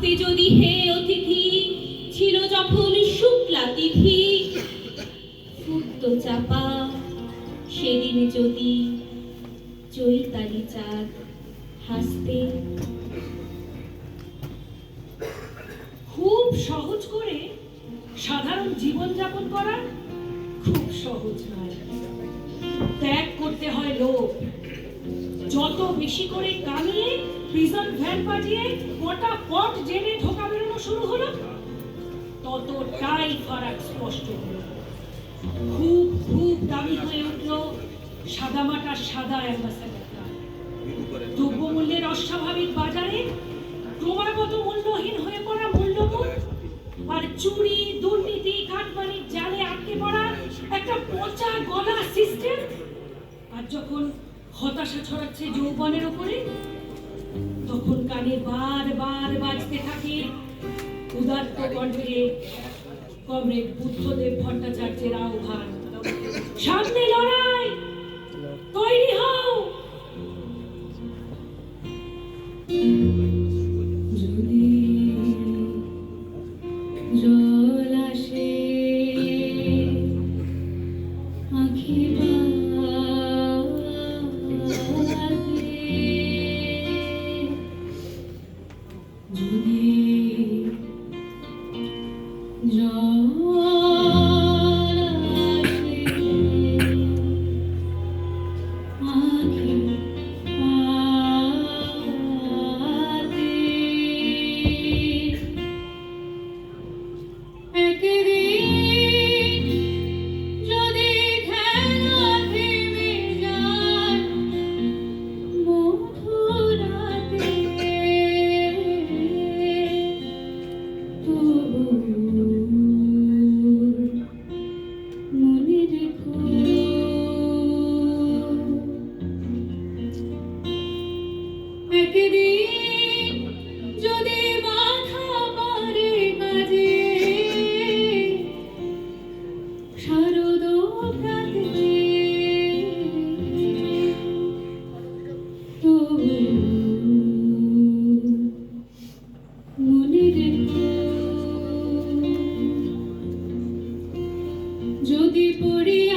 হাসতে যদি হে অতিথি, ছিল যখন শুক্লা তিথি। ফুটতো চাপা, সেদিন যদি চৈতালি চাঁদ হাসতে। খুব সহজ করে সাধারণ জীবন যাপন করা খুব সহজ নয়। ত্যাগ করতে হয় লোভ যত বেশি করে কামিয়ে প্রিজন ভ্যান বাজিয়ে গোটা পট জেনে ঢোকা বেরোনো শুরু হলো, ততটাই ফারাক স্পষ্ট হলো। খুব খুব দামি হয়ে উঠল সাদামাটা সাদা অ্যাম্বাসেডারটা দ্রব্যমূল্যের অস্বাভাবিক বাজারে ক্রমাগত মূল্যহীন হয়ে পড়া মূল্যবোধ আর চুরি, দুর্নীতি, কাটমানির জালে আটকে পড়া একটা পচা গলা সিস্টেম আর যখন হতাশা ছড়াচ্ছে যৌবনের উপরে। তখন কানে বার বার বাজতে থাকে উদাত্ত কণ্ঠে কমরেড বুদ্ধদেব ভট্টাচার্যের আহ্বান। সামনে যদি পড়ি